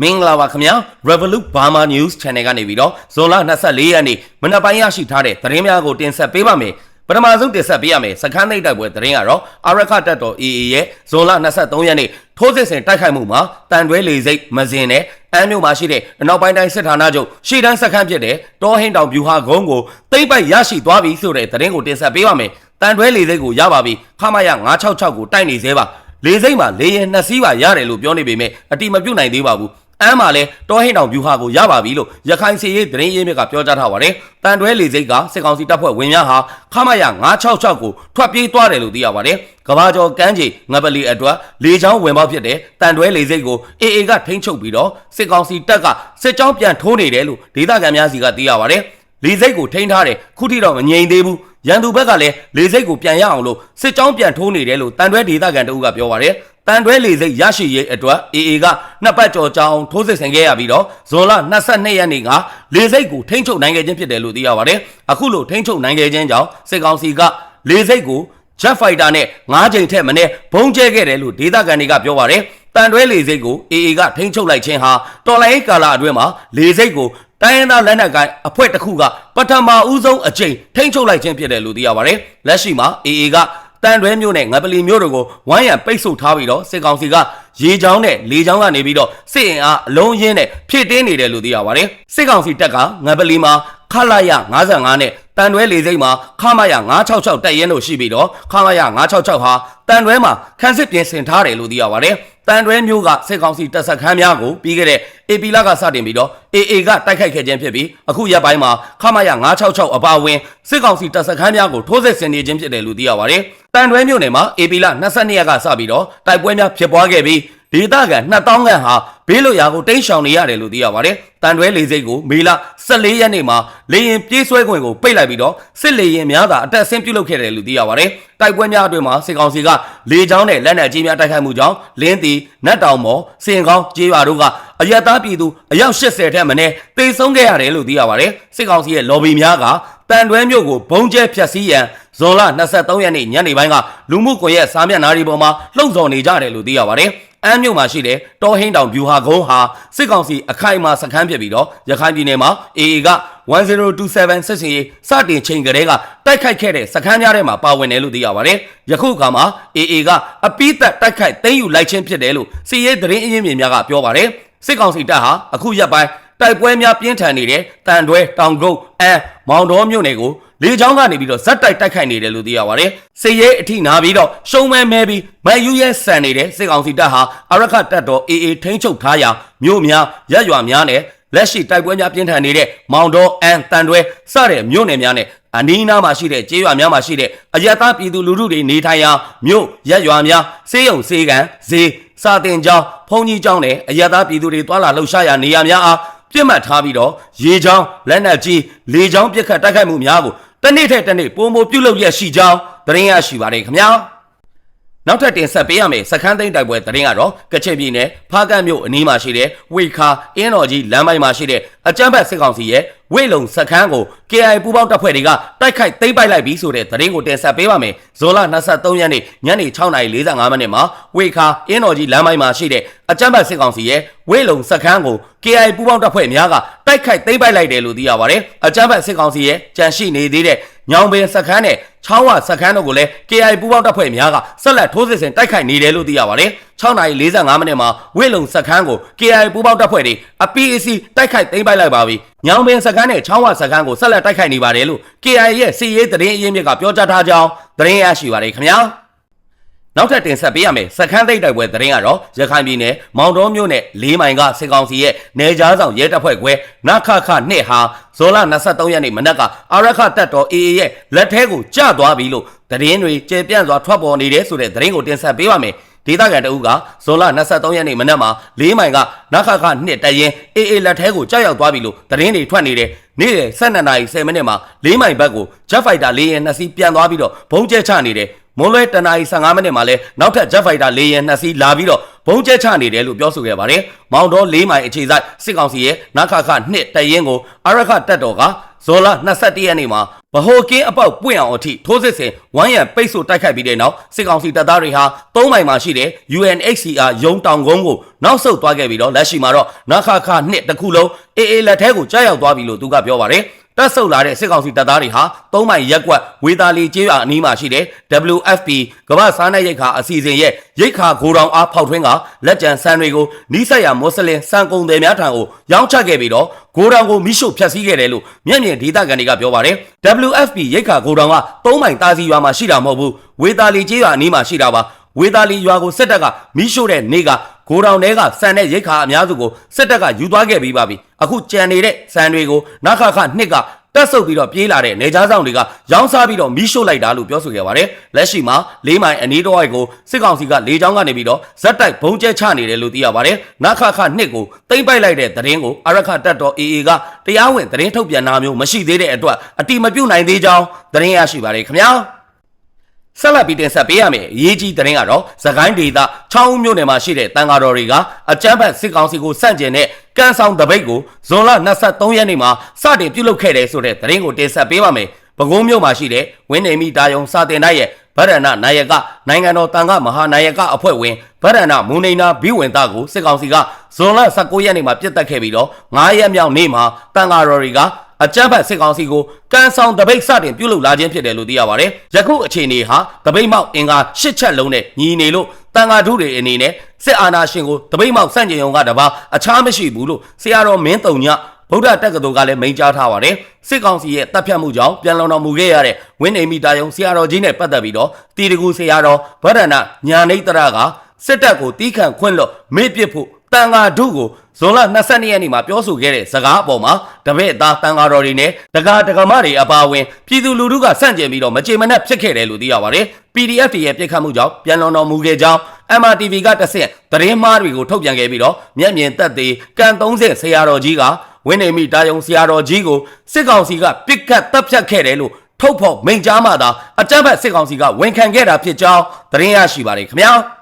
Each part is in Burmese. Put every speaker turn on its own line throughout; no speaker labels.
မင်္ဂလာပါခင်ဗျာ Revolut Burma News Channel ကနေပြီးတော့ဇွန်လ24ရက်နေ့မနက်ပိုင်းရရှိထားတဲ့သတင်းများကိုတင်ဆက်ပေးပါမယ်ပထမဆုံးတင်ဆက်ပေးရမယ်စခန်းသိပ်တိုက်ပွဲသတင်းကတော့အာရခတက်တော် AA ရဲ့ဇွန်လ23ရက်နေ့ထိုးစစ်ဆင်တိုက်ခိုက်မှုမှာတန်တွဲလေစိတ်မစင်နဲ့အမ်းမြို့မှာရှိတဲ့အနောက်ပိုင်းတိုင်းစစ်ဌာနချုပ်ရှေ့တန်းစခန်းဖြစ်တဲ့တောဟင်းတောင်ဗျူဟာကုန်းကိုသိမ့်ပိုက်ရရှိသွားပြီဆိုတဲ့သတင်းကိုတင်ဆက်ပေးပါမယ်တန်တွဲလေစိတ်ကိုရပါပြီခမရ966ကိုတိုက်နေသေးပါလေစိတ်မှာလေရင်နှစ်စီးပါရတယ်လို့ပြောနေပေမဲ့အတိမပြုတ်နိုင်သေးပါဘူး အမ်းမှာလဲတောဟင်းတောင်ဗျူဟာကိုရပါပြီလို့ရခိုင်စီရေးသတင်းရင်းမြစ်ကပြောကြားထားပါတယ်။တန်တွဲလေစိတ်ကစစ်ကောင်စီတပ်ဖွဲ့ဝင်များဟာခမရ966ကိုထွက်ပြေးသွားတယ်လို့သိရပါတယ်။ကဘာကျော်ကမ်းခြေငပလီအတွက်လေချောင်းဝင်ပေါက်ဖြစ်တဲ့တန်တွဲလေစိတ်ကို AA ကထိန်းချုပ်ပြီးတော့စစ်ကောင်စီတပ်ကစစ်ကြောင်းပြန်ထိုးနေတယ်လို့ဒေသခံများစီကသိရပါတယ်။လေစိတ်ကိုထိန်းထားတယ်ခုထိတော့မငြိမ်သေးဘူးရန်သူဘက်ကလည်းလေစိတ်ကိုပြန်ရအောင်လို့စစ်ကြောင်းပြန်ထိုးနေတယ်လို့တန်တွဲဒေသခံတအုပ်ကပြောပါတယ် တန်တွဲလေစိတ်ရရှိရေးအတွက် AA ကနှစ်ပတ်ကြော်ကြောင်းထိုးစစ်ဆင်ခဲ့ရပြီးတော့ဇွန်လ22ရက်နေ့ကလေစိတ်ကိုထိန်းချုပ်နိုင်ခဲ့ခြင်းဖြစ်တယ်လို့သိရပါတယ်အခုလိုထိန်းချုပ်နိုင်ခဲ့ခြင်းကြောင့်စစ်ကောင်စီကလေစိတ်ကို Jet Fighter နဲ့9ချိန်ထက်မနည်းဘုံကျဲခဲ့တယ်လို့ဒေသခံတွေကပြောပါတယ်တန်တွဲလေစိတ်ကို AA ကထိန်းချုပ်လိုက်ခြင်းဟာတော်လိုင်းကာလာအတွင်းမှာလေစိတ်ကိုတိုင်းရင်းသားလက်နက်ကိုင်အဖွဲ့တစ်ခုကပထမဦးဆုံးအကြိမ်ထိန်းချုပ်လိုက်ခြင်းဖြစ်တယ်လို့သိရပါတယ်လက်ရှိမှာ AA က တန်တွဲမြို့နဲ့ငပလီမြို့တို့ကိုဝိုင်းရံပိတ်ဆို့ထားပြီးတော့စစ်ကောင်စီကရေချောင်းနဲ့လေချောင်းကနေပြီးတော့စစ်အင်အားအလုံးရင်းနဲ့ဖြည့်တင်းနေတယ်လို့သိရပါတယ်စစ်ကောင်စီတပ်ကငပလီမှာခလာရ55နဲ့တန်တွဲလေစိတ်မှာခမရ966တက်ရင်တို့ရှိပြီးတော့ခမရ966ဟာတန်တွဲမှာခန်းစစ်ပြင်ဆင်ထားတယ်လို့သိရပါတယ် တန်တွဲမျိုးကစစ်ကောင်စီတပ်စခန်းများကိုပြီးခဲ့တဲ့ AP လကစတင်ပြီးတော့ AA ကတိုက်ခိုက်ခဲ့ခြင်းဖြစ်ပြီးအခုရက်ပိုင်းမှာခမရ966အပါအဝင်စစ်ကောင်စီတပ်စခန်းများကိုထိုးစစ်ဆင်နေခြင်းဖြစ်တယ်လို့သိရပါတယ်တန်တွဲမျိုးနယ်မှာ AP လ22ရက်ကစပြီးတော့တိုက်ပွဲများဖြစ်ပွားခဲ့ပြီး ဒေသခံ2000ခန့်ဟာဘေးလွတ်ရာကိုတိမ်းရှောင်နေရတယ်လို့သိရပါတယ်။တန်တွဲလေစိတ်ကိုမေလ14ရက်နေ့မှာလေရင်ပြေးဆွဲခွင့်ကိုပိတ်လိုက်ပြီးတော့စစ်လေရင်များသာအတက်ဆင်းပြုတ်လုပ်ခဲ့တယ်လို့သိရပါတယ်။တိုက်ပွဲများအတွင်းမှာစစ်ကောင်စီကလေကြောင်းနဲ့လက်နက်ကြီးများတိုက်ခိုက်မှုကြောင့်လင်းတီနတ်တောင်မော်စင်ကောင်းကျေးရွာတို့ကအယက်သားပြည်သူအယောက်80ထက်မနည်းတေဆုံးခဲ့ရတယ်လို့သိရပါတယ်။စစ်ကောင်စီရဲ့ lobby များကတန်တွဲမြို့ကိုဘုံကျဲဖျက်ဆီးရန်ဇွန်လ23ရက်နေ့ညနေပိုင်းကလူမှုကွန်ရက်စာမျက်နှာတွေပေါ်မှာလှုံ့ဆော်နေကြတယ်လို့သိရပါတယ်။ အမ်းမြို့မှာရှိတဲ့တောဟင်းတောင်ဗျူဟာကုန်းဟာစစ်ကောင်စီအခိုင်အမာစခန်းဖြစ်ပြီးတော့ရခိုင်ပြည်နယ်မှာ AA က1027စစ်စင်ရေးစတင်ချိန်ကလေးကတိုက်ခိုက်ခဲ့တဲ့စခန်းများထဲမှာပါဝင်တယ်လို့သိရပါတယ်။ယခုအခါမှာ AA ကအပိသက်တိုက်ခိုက်သိမ်းယူလိုက်ခြင်းဖြစ်တယ်လို့စီရေးသတင်းအရင်းမြစ်များကပြောပါတယ်။စစ်ကောင်စီတပ်ဟာအခုရက်ပိုင်း တိုက်ပွဲများပြင်းထန်နေတဲ့တန်တွဲတောင်ကုန်းအမ်းမောင်တော်မြို့နယ်ကိုလေချောင်းကနေပြီးတော့ဇက်တိုက်တိုက်ခိုက်နေတယ်လို့သိရပါတယ်။စစ်ရေးအထိနာပြီးတော့ရှုံးမဲမဲပြီးမယူရဲဆန်နေတဲ့စစ်ကောင်စီတပ်ဟာအရခတပ်တော် AA ထိန်းချုပ်ထားရာမြို့များရက်ရွာများနဲ့လက်ရှိတိုက်ပွဲများပြင်းထန်နေတဲ့မောင်တော်အန်တန်တွဲစတဲ့မြို့နယ်များနဲ့အနီးနားမှာရှိတဲ့ကျေးရွာများမှာရှိတဲ့အယက်သားပြည်သူလူထုတွေနေထိုင်ရာမြို့ရက်ရွာများစေးရုံစေးကန်ဈေးစာတင်ကျောင်းဘုံကြီးကျောင်းနဲ့အယက်သားပြည်သူတွေတွာလာလှုပ်ရှားရာနေရာများအား ပြစ်မှတ်ထားပြီးတော့ရေချောင်းလက်နက်ကြီးလေချောင်းပစ်ခတ်တိုက်ခိုက်မှုများကိုတစ်နေ့ထက်တစ်နေ့ပုံမပြုတ်လုပ်ရရှိကြောင်းသတင်းရရှိပါတယ်ခင်ဗျာ နောက်ထပ်တင်ဆက်ပေးရမယ်စခန်းသိမ်းတိုက်ပွဲသတင်းကတော့ကချင်ပြည်နယ်ဖားကန့်မြို့အနီးမှာရှိတဲ့ဝေခါအင်းတော်ကြီးလမ်းပိုင်းမှာရှိတဲ့အကြမ်းဖက်စစ်ကောင်စီရဲ့ဝေလုံစခန်းကို KI ပူးပေါင်းတပ်ဖွဲ့တွေကတိုက်ခိုက်သိမ်းပိုက်လိုက်ပြီးဆိုတဲ့သတင်းကိုတင်ဆက်ပေးပါမယ်ဇွန်လ23ရက်နေ့ညနေ6:45မိနစ်မှာဝေခါအင်းတော်ကြီးလမ်းပိုင်းမှာရှိတဲ့အကြမ်းဖက်စစ်ကောင်စီရဲ့ဝေလုံစခန်းကို KI ပူးပေါင်းတပ်ဖွဲ့များကတိုက်ခိုက်သိမ်းပိုက်လိုက်တယ်လို့သိရပါတယ်အကြမ်းဖက်စစ်ကောင်စီရဲ့ကြံရှိနေသေးတဲ့ ညောင်ပင်စခန်းနဲ့ချောင်းဝစခန်းတို့ကိုလည်း KI ပူးပေါင်းတပ်ဖွဲ့များကဆက်လက်ထိုးစစ်ဆင်တိုက်ခိုက်နေတယ်လို့သိရပါတယ်6:45မိနစ်မှာဝေလုံစခန်းကို KI ပူးပေါင်းတပ်ဖွဲ့တွေအ PAC တိုက်ခိုက်သိမ်းပိုက်လိုက်ပါပြီညောင်ပင်စခန်းနဲ့ချောင်းဝစခန်းကိုဆက်လက်တိုက်ခိုက်နေပါတယ်လို့ KI ရဲ့စီရေးသတင်းအရင်းမြစ်ကပြောကြားထားကြောင်းသတင်းရရှိပါတယ်ခင်ဗျာ နောက်ထပ်တင်ဆက်ပေးရမယ်စခန်းသိပ်တိုက်ပွဲသတင်းကတော့ရခိုင်ပြည်နယ်မောင်တော်မြို့နယ်လေးမိုင်ကစစ်ကောင်စီရဲ့နေကြားဆောင်ရဲတပ်ဖွဲ့ခွဲနခခနှစ်ဟာဇော်လ23ရက်နေ့မနက်ကအာရခတပ်တော် AA ရဲ့လက်ထဲကိုကျသွားပြီလို့သတင်းတွေကျေပြန့်စွာထွက်ပေါ်နေတယ်ဆိုတဲ့သတင်းကိုတင်ဆက်ပေးပါမယ်ဒေသခံတအုပ်ကဇွန်လ23ရက်နေ့မနက်မှာ၄မိုင်ကနခခနှစ်တရင်အေအေလက်ထဲကိုကြောက်ရောက်သွားပြီလို့သတင်းတွေထွက်နေတယ်နေ့လယ်12နာရီ10မိနစ်မှာ၄မိုင်ဘက်ကို Jet Fighter ၄ရင်နှစ်စီးပြန်သွားပြီးတော့ဘုံကျဲချနေတယ် မွန်လွဲတနာရီ15မိနစ်မှာလဲနောက်ထပ် Jet Fighter လေယာဉ်နှစ်စီးလာပြီးတော့ဘုံကျဲချနေတယ်လို့ပြောဆိုခဲ့ပါတယ်။မောင်တော်၄မိုင်အခြေစိုက်စစ်ကောင်စီရဲ့နခခနှစ်တရင်ကိုအရခတက်တော်ကဇော်လ21ရက်နေ့မှာဗဟိုကင်းအပေါက်ပွင့်အောင်အထိထိုးစစ်ဆင်ဝမ်းရံပိတ်ဆို့တိုက်ခိုက်ပြီးတဲ့နောက်စစ်ကောင်စီတပ်သားတွေဟာ၃မိုင်မှာရှိတဲ့ UNHCR ရုံတောင်ကုန်းကိုနောက်ဆုတ်သွားခဲ့ပြီးတော့လက်ရှိမှာတော့နခခနှစ်တစ်ခုလုံးအေးအေးလက်ထဲကိုကြားရောက်သွားပြီလို့သူကပြောပါတယ်။ တက်ဆုတ်လာတဲ့စစ်ကောင်စီတပ်သားတွေဟာသုံးမိုင်ရက်ကွက်ဝေတာလီကျေးရွာအနီးမှာရှိတဲ့ WFP ကမ္ဘာစားနပ်ရိက္ခာအစီအစဉ်ရဲ့ရိက္ခာဂိုဒေါင်အားဖောက်ထွင်းကလက်ကျန်ဆန်တွေကိုနီးစပ်ရာမွတ်စလင်စံကုန်တယ်များထံကိုရောင်းချခဲ့ပြီးတော့ဂိုဒေါင်ကိုမိရှုဖျက်ဆီးခဲ့တယ်လို့မျက်မြင်ဒေသခံတွေကပြောပါတယ် WFP ရိက္ခာဂိုဒေါင်ကသုံးမိုင်တာစီရွာမှာရှိတာမဟုတ်ဘူးဝေတာလီကျေးရွာအနီးမှာရှိတာပါဝေတာလီရွာကိုစစ်တပ်ကမိရှို့တဲ့နေ့ကဂိုဒေါင်ထဲကစံတဲ့ရိတ်ခါအများစုကိုစစ်တပ်ကယူသွားခဲ့ပြီးပါပြီအခုကြံနေတဲ့စံတွေကိုနခခနှစ်ကတက်ဆုပ်ပြီးတော့ပြေးလာတဲ့နေကြားဆောင်တွေကရောင်းစားပြီးတော့မီးရှို့လိုက်တာလို့ပြောဆိုခဲ့ပါတယ်လက်ရှိမှာလေးမိုင်အနီးတစ်ဝိုက်ကိုစစ်ကောင်စီကလေကြောင်းကနေပြီးတော့ဇက်တိုက်ဘုံကျဲချနေတယ်လို့သိရပါတယ်နခခနှစ်ကိုတိမ့်ပိုက်လိုက်တဲ့သတင်းကိုအရခတက်တော် AA ကတရားဝင်သတင်းထုတ်ပြန်တာမျိုးမရှိသေးတဲ့အတွက်အတိမပြုတ်နိုင်သေးကြောင်းသတင်းရရှိပါတယ်ခင်ဗျာ ဆက်လက်ပြီးတင်ဆက်ပေးရမယ်အရေးကြီးသတင်းကတော့သခိုင်းဒေသ6ဦးမြို့နယ်မှာရှိတဲ့တန်ဃာတော်တွေကအကြမ်းဖက်စစ်ကောင်စီကိုစန့်ကျင်တဲ့ကန်းဆောင်တပိတ်ကိုဇွန်လ23ရက်နေ့မှာစတင်ပြုလုပ်ခဲ့တယ်ဆိုတဲ့သတင်းကိုတင်ဆက်ပေးပါမယ်။ပဲခူးမြို့မှာရှိတဲ့ဝင်းနေမိတာယုံစာတင်တိုက်ရဲ့ဗရဏနာယကနိုင်ငံတော်တန်ခါမဟာနာယကအဖွဲ့ဝင်ဗရဏမူနေနာဘီဝင်သားကိုစစ်ကောင်စီကဇွန်လ19ရက်နေ့မှာပြစ်တက်ခဲ့ပြီးတော့9ရက်မြောက်နေ့မှာတန်ဃာတော်တွေက အကြမ်းဖက်စစ်ကောင်စီကိုကန်ဆောင်တပိတ်စတင်ပြုလုပ်လာခြင်းဖြစ်တယ်လို့သိရပါတယ်။ယခုအခြေအနေဟာတပိတ်မောက်အင်္ဂါ၈ချက်လုံးနဲ့ညီနေလို့တန်ဃာထုတွေအနေနဲ့စစ်အာဏာရှင်ကိုတပိတ်မောက်စန့်ကျင်ရုံကတပါအခြားမရှိဘူးလို့ဆရာတော်မင်းတုံညဗုဒ္ဓတက္ကသိုလ်ကလည်းမိန့်ကြားထားပါတယ်။စစ်ကောင်စီရဲ့တပ်ဖြတ်မှုကြောင့်ပြန်လုံတော်မူခဲ့ရတဲ့ဝင်းနေမီတာယုံဆရာတော်ကြီးနဲ့ပတ်သက်ပြီးတော့တီတကူဆရာတော်ဗဒ္ဒနာညာနေတရကစစ်တပ်ကိုတီးခန့်ခွင့်လွတ်မေ့ပစ်ဖို့ တန်ဃာထုကိုဇွန်လ22ရက်နေ့မှာပြောဆိုခဲ့တဲ့စကားအပေါ်မှာတပည့်သားတန်ဃာတော်တွေနဲ့တက္ကဒကမတွေအပါအဝင်ပြည်သူလူထုကစန့်ကျင်ပြီးတော့မကြေမနက်ဖြစ်ခဲ့တယ်လို့သိရပါတယ်။ PDF တွေရဲ့ပြစ်ခတ်မှုကြောင့်ပြန်လွန်တော်မူခဲ့ကြောင်း MRTV ကတဆင့်သတင်းမှားတွေကိုထုတ်ပြန်ခဲ့ပြီးတော့မျက်မြင်သက်သေကန်30ဆရာတော်ကြီးကဝင်းနေမိတာယုံဆရာတော်ကြီးကိုစစ်ကောင်စီကပြစ်ခတ်တပ်ဖြတ်ခဲ့တယ်လို့ထုတ်ဖော်မိန့်ကြားမှသာအကြမ်းဖက်စစ်ကောင်စီကဝန်ခံခဲ့တာဖြစ်ကြောင်းသတင်းရရှိပါတယ်ခင်ဗျာ။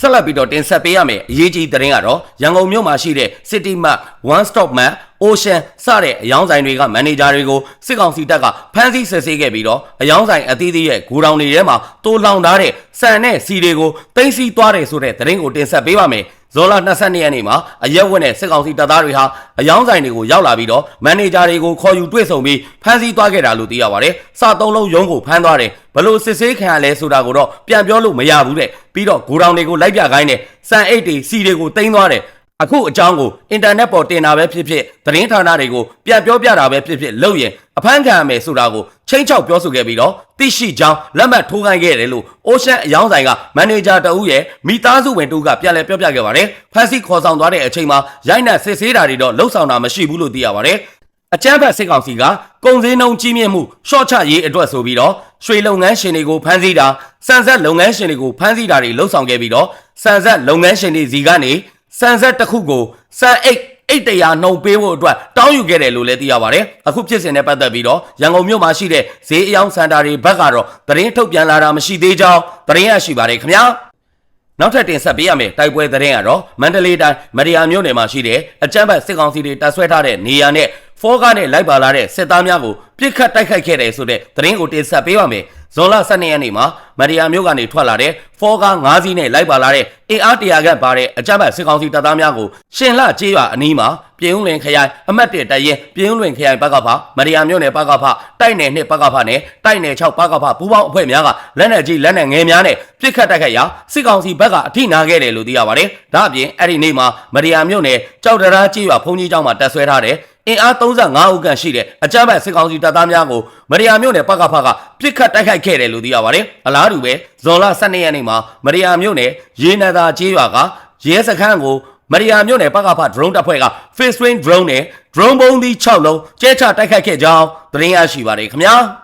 ဆက်လက်ပြီးတော့တင်ဆက်ပေးရမယ်အရေးကြီးသတင်းကတော့ရန်ကုန်မြို့မှာရှိတဲ့ City Mart One Stop Mart Ocean စတဲ့အယောင်းဆိုင်တွေကမန်နေဂျာတွေကိုစစ်ကောင်စီတပ်ကဖမ်းဆီးစစ်ဆေးခဲ့ပြီးတော့အယောင်းဆိုင်အသီးသီးရဲ့ဂိုဒေါင်တွေထဲမှာတိုးလောင်ထားတဲ့စံနဲ့စီတွေကိုတင်စီသွားတယ်ဆိုတဲ့သတင်းကိုတင်ဆက်ပေးပါမယ် ဇော်လ22ရက်နေ့မှာအရက်ဝက်နဲ့စစ်ကောင်စီတပ်သားတွေဟာအယောင်းဆိုင်တွေကိုရောက်လာပြီးတော့မန်နေဂျာတွေကိုခေါ်ယူတွေ့ဆုံပြီးဖမ်းဆီးသွားခဲ့တာလို့သိရပါတယ်။စာသုံးလုံးရုံးကိုဖမ်းသွားတယ်။ဘလို့စစ်ဆေးခံရလဲဆိုတာကိုတော့ပြန်ပြောလို့မရဘူးတဲ့။ပြီးတော့ဂိုဒေါင်တွေကိုလိုက်ပြခိုင်းတယ်။စံအိတ်တွေစီတွေကိုတင်သွားတယ်။ အခုအကြောင်းကိုအင်တာနက်ပေါ်တင်တာပဲဖြစ်ဖြစ်သတင်းဌာနတွေကိုပြန်ပြောပြတာပဲဖြစ်ဖြစ်လုပ်ရင်အဖမ်းခံရမယ်ဆိုတာကိုချင်းချောက်ပြောဆိုခဲ့ပြီးတော့သိရှိကြောင်းလက်မှတ်ထိုးခိုင်းခဲ့တယ်လို့အိုရှန်အယောင်းဆိုင်ကမန်နေဂျာတဦးရဲ့မိသားစုဝင်တူကပြန်လည်ပြောပြခဲ့ပါတယ်ဖမ်းဆီးခေါ်ဆောင်သွားတဲ့အချိန်မှာရိုက်နှက်စစ်ဆေးတာတွေတော့လှုပ်ဆောင်တာမရှိဘူးလို့သိရပါတယ်အကြမ်းဖက်စစ်ကောင်စီကကုန်စည်နှုန်းကြီးမြင့်မှုရှော့ချရေးအတွက်ဆိုပြီးတော့ရွှေလုပ်ငန်းရှင်တွေကိုဖမ်းဆီးတာစံဆက်လုပ်ငန်းရှင်တွေကိုဖမ်းဆီးတာတွေလှုပ်ဆောင်ခဲ့ပြီးတော့စံဆက်လုပ်ငန်းရှင်တွေစီကနေ စံဆက်တစ်ခုကိုစံအိတ်အိတ်တရာနှုံပေးဖို့အတွက်တောင်းယူခဲ့တယ်လို့လည်းသိရပါတယ်။အခုဖြစ်စဉ်နဲ့ပတ်သက်ပြီးတော့ရန်ကုန်မြို့မှာရှိတဲ့ဈေးအယောင်စင်တာတွေဘက်ကတော့သတင်းထုတ်ပြန်လာတာမရှိသေးကြောင်းသတင်းရရှိပါတယ်ခင်ဗျာ။နောက်ထပ်တင်ဆက်ပေးရမယ်တိုက်ပွဲသတင်းကတော့မန္တလေးတိုင်းမရယာမြို့နယ်မှာရှိတဲ့အကြမ်းဖက်စစ်ကောင်စီတွေတပ်ဆွဲထားတဲ့နေရာနဲ့ဖောကားနဲ့လိုက်ပါလာတဲ့စစ်သားများကိုပြစ်ခတ်တိုက်ခိုက်ခဲ့တယ်ဆိုတဲ့သတင်းကိုတင်ဆက်ပေးပါမယ်။ ဇွန်လ12ရက်နေ့မှာမရယာမြို့ကနေထွက်လာတဲ့ဖောကား9စီးနဲ့လိုက်ပါလာတဲ့အင်အားတရာခန့်ပါတဲ့အကြမ်းဖက်စစ်ကောင်စီတပ်သားများကိုရှင်လှကျေးရွာအနီးမှာပြည်ဦးလွင်ခရိုင်အမှတ်1တရင်ပြည်ဦးလွင်ခရိုင်ဘက်ကဖမရယာမြို့နယ်ဘက်ကဖတိုက်နယ်2ဘက်ကဖနဲ့တိုက်နယ်6ဘက်ကဖပူးပေါင်းအဖွဲ့များကလက်နက်ကြီးလက်နက်ငယ်များနဲ့ပြစ်ခတ်တိုက်ခိုက်ရာစစ်ကောင်စီဘက်ကအထိနာခဲ့တယ်လို့သိရပါတယ်။ဒါအပြင်အဲ့ဒီနေ့မှာမရယာမြို့နယ်ကြောက်တရားကျေးရွာဘုံကြီးကျောင်းမှာတပ်ဆွဲထားတဲ့ အင်အား35ဦးခန့်ရှိတဲ့အကြမ်းဖက်စစ်ကောင်စီတပ်သားများကိုမရယာမြို့နယ်ပကဖကပြစ်ခတ်တိုက်ခိုက်ခဲ့တယ်လို့သိရပါတယ်။အလားတူပဲဇွန်လ12ရက်နေ့မှာမရယာမြို့နယ်ရေနသာကျေးရွာကရဲစခန်းကိုမရယာမြို့နယ်ပကဖ drone တပ်ဖွဲ့က face wing drone နဲ့ drone ဘုံသီး6လုံးကျဲချတိုက်ခိုက်ခဲ့ကြောင်းသတင်းရရှိပါတယ်ခင်ဗျာ။